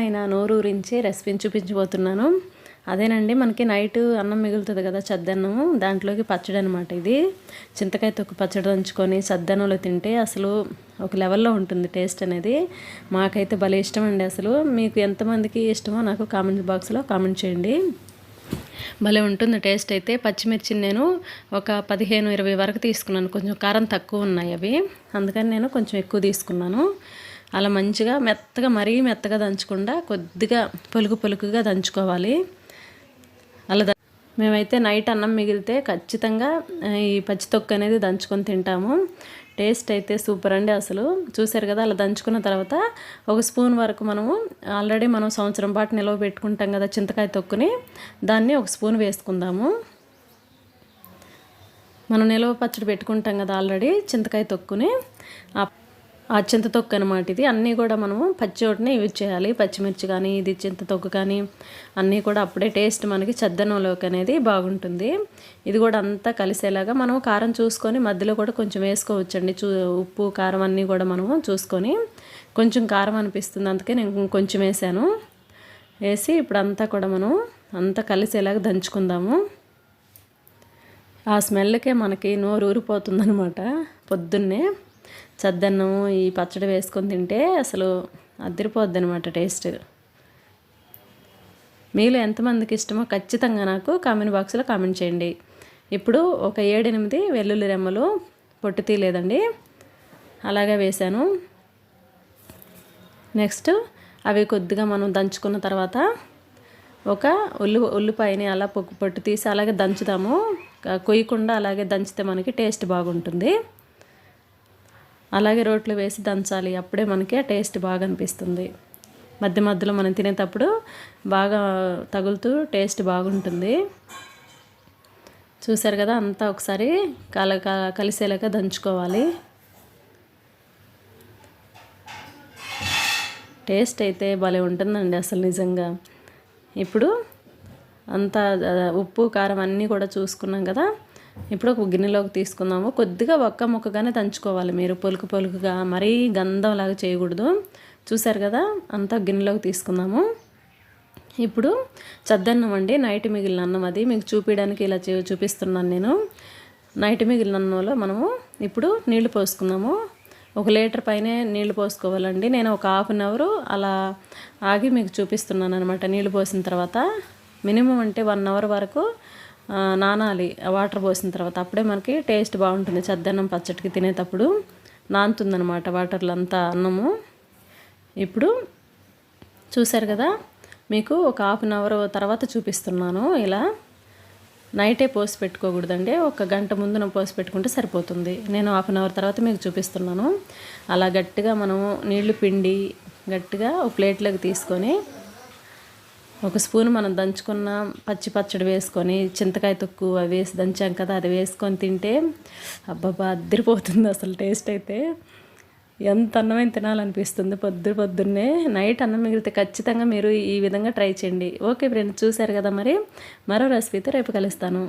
అయినా నోరూరించి రెసిపీని చూపించబోతున్నాను. అదేనండి మనకి నైట్ అన్నం మిగులుతుంది కదా చద్దన్నము దాంట్లోకి పచ్చడి అనమాట ఇది. చింతకాయ తొక్కు పచ్చడి దంచుకొని చద్దన్నంలో తింటే అసలు ఒక లెవెల్లో ఉంటుంది టేస్ట్ అనేది. మాకైతే భలే ఇష్టం అండి అసలు. మీకు ఎంతమందికి ఇష్టమో నాకు కామెంట్ బాక్స్లో కామెంట్ చేయండి. భలే ఉంటుంది టేస్ట్ అయితే. పచ్చిమిర్చిని నేను ఒక పదిహేను ఇరవై వరకు తీసుకున్నాను. కొంచెం కారం తక్కువ ఉన్నాయి అవి. అందుకని నేను కొంచెం ఎక్కువ తీసుకున్నాను. అలా మంచిగా మెత్తగా మరీ మెత్తగా దంచకుండా కొద్దిగా పలుకు పలుకుగా దంచుకోవాలి. అలా మేమైతే నైట్ అన్నం మిగిలితే ఖచ్చితంగా ఈ పచ్చి తొక్కు అనేది దంచుకొని తింటాము. టేస్ట్ అయితే సూపర్ అండి అసలు. చూసారు కదా అలా దంచుకున్న తర్వాత ఒక స్పూన్ వరకు మనము ఆల్రెడీ మనం సంవత్సరం పాటు నిలవ పెట్టుకుంటాం కదా చింతకాయ తొక్కుని దాన్ని ఒక స్పూన్ వేసుకుందాము. మనం నిల్వ పచ్చడి పెట్టుకుంటాం కదా ఆల్రెడీ చింతకాయ తొక్కుని చింతతొక్కు అనమాట ఇది. అన్నీ కూడా మనము పచ్చివాటినే యూజ్ చేయాలి. పచ్చిమిర్చి కానీ ఇది చింతతొక్కు కానీ అన్నీ కూడా అప్పుడే టేస్ట్ మనకి చద్దనంలోకి అనేది బాగుంటుంది. ఇది కూడా అంతా కలిసేలాగా మనం కారం చూసుకొని మధ్యలో కూడా కొంచెం వేసుకోవచ్చండి. చూ ఉప్పు కారం అన్నీ కూడా మనము చూసుకొని కొంచెం కారం అనిపిస్తుంది. అందుకే నేను కొంచెం వేసాను. వేసి ఇప్పుడు అంతా కూడా మనం అంతా కలిసేలాగా దంచుకుందాము. ఆ స్మెల్కే మనకి నోరు ఊరిపోతుందనమాట పొద్దున్నే. చద్దన్నం ఈ పచ్చడి వేసుకొని తింటే అసలు అద్దరిపోద్ది అనమాట టేస్ట్. మీలో ఎంతమందికి ఇష్టమో ఖచ్చితంగా నాకు కామెంట్ బాక్స్లో కామెంట్ చేయండి. ఇప్పుడు ఒక ఏడెనిమిది వెల్లుల్లి రెమ్మలు పొట్టు తీయలేదండి. అలాగే వేశాను. నెక్స్ట్ అవి కొద్దిగా మనం దంచుకున్న తర్వాత ఒక ఉల్లి ఉల్లిపాయని అలా పొట్టు పొట్టు తీసి అలాగే దంచుతాము. కొయ్యకుండా అలాగే దంచితే మనకి టేస్ట్ బాగుంటుంది. అలాగే రోట్లో వేసి దంచాలి. అప్పుడే మనకి ఆ టేస్ట్ బాగా అనిపిస్తుంది. మధ్య మధ్యలో మనం తినేటప్పుడు బాగా తగులుతూ టేస్ట్ బాగుంటుంది. చూసారు కదా అంతా ఒకసారి కల కలిసేలాగా దంచుకోవాలి. టేస్ట్ అయితే భలే ఉంటుందండి అసలు నిజంగా. ఇప్పుడు అంతా ఉప్పు కారం అన్నీ కూడా చూసుకున్నాం కదా ఇప్పుడు ఒక గిన్నెలోకి తీసుకుందాము. కొద్దిగా ఒక్క ముక్కగానే దంచుకోవాలి మీరు. పొలుకు పొలుకుగా మరీ గంధంలాగా చేయకూడదు. చూసారు కదా? అంతా గిన్నెలోకి తీసుకుందాము. ఇప్పుడు చద్దన్నం అండి. నైట్ మిగిలిన అన్నం అది. మీకు చూపించడానికి ఇలా చూపిస్తున్నాను నేను. నైట్ మిగిలిన అన్నంలో మనము ఇప్పుడు నీళ్ళు పోసుకుందాము. ఒక లీటర్ పైనే నీళ్ళు పోసుకోవాలండి. నేను ఒక హాఫ్ అన్ అవర్ అలా ఆగి మీకు చూపిస్తున్నాను అనమాట నీళ్ళు పోసిన తర్వాత. మినిమం అంటే వన్ అవర్ వరకు నానాలి వాటర్ పోసిన తర్వాత అప్పుడే మనకి టేస్ట్ బాగుంటుంది. చద్దన్నం పచ్చడికి తినేటప్పుడు నానుతుందనమాట వాటర్లో అంతా అన్నము. ఇప్పుడు చూశారు కదా మీకు ఒక హాఫ్ అన్ అవర్ తర్వాత చూపిస్తున్నాను. ఇలా నైటే పోసి పెట్టుకోకూడదండి. ఒక గంట ముందున పోసి పెట్టుకుంటే సరిపోతుంది. నేను హాఫ్ అన్ అవర్ తర్వాత మీకు చూపిస్తున్నాను. అలా గట్టిగా మనము నీళ్ళు పిండి గట్టిగా ఒక ప్లేట్లోకి తీసుకొని ఒక స్పూన్ మనం దంచుకున్న పచ్చి పచ్చడి వేసుకొని చింతకాయ తొక్కు అవి వేసి దంచాం కదా అది వేసుకొని తింటే అబ్బాబా అద్దరిపోతుంది అసలు టేస్ట్ అయితే. ఎంత అన్నమైన తినాలనిపిస్తుంది పొద్దు పొద్దున్నే. నైట్ అన్నం మిగిలితే ఖచ్చితంగా మీరు ఈ విధంగా ట్రై చేయండి. ఓకే ఫ్రెండ్స్ చూశారు కదా మరి? మరో రెసిపీతో రేపు కలుస్తాను.